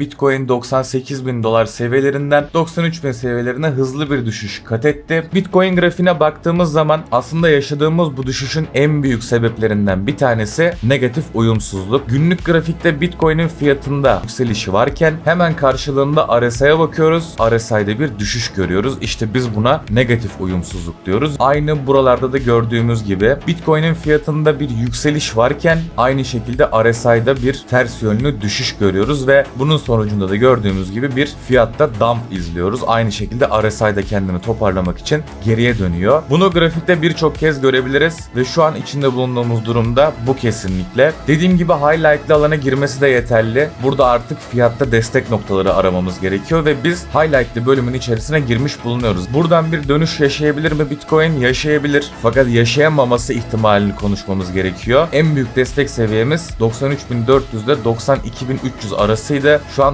Bitcoin 98 bin dolar seviyelerinden 93 bin seviyelerine hızlı bir düşüş kat etti. Bitcoin grafiğine baktığımız zaman aslında yaşadığımız bu düşüşün en büyük sebeplerinden bir tanesi negatif uyumsuzluk. Günlük grafikte Bitcoin'in fiyatında yükselişi varken hemen karşılığında RSI'ye bakıyoruz. RSI'de bir düşüş görüyoruz. İşte biz buna negatif uyumsuzluk diyoruz. Aynı buralarda da gördüğümüz gibi Bitcoin'in fiyatında bir yükseliş varken aynı şekilde RSI'da bir ters yönlü düşüş görüyoruz ve bunun sonucunda da gördüğümüz gibi bir fiyatta dump izliyoruz. Aynı şekilde RSI de kendini toparlamak için geriye dönüyor. Bunu grafikte birçok kez görebiliriz ve şu an içinde bulunduğumuz durumda bu kesinlikle. Dediğim gibi highlight'lı alana girmesi de yeterli. Burada artık fiyatta destek noktaları aramamız gerekiyor ve biz highlight'lı bölümün içerisine girmiş bulunuyoruz. Buradan bir dönüş yaşayabilir mi Bitcoin? Yaşayabilir. Fakat yaşayamaması ihtimalini konuşmamız gerekiyor. En büyük destek seviyemiz 93.400 ile 92.300 arasıydı.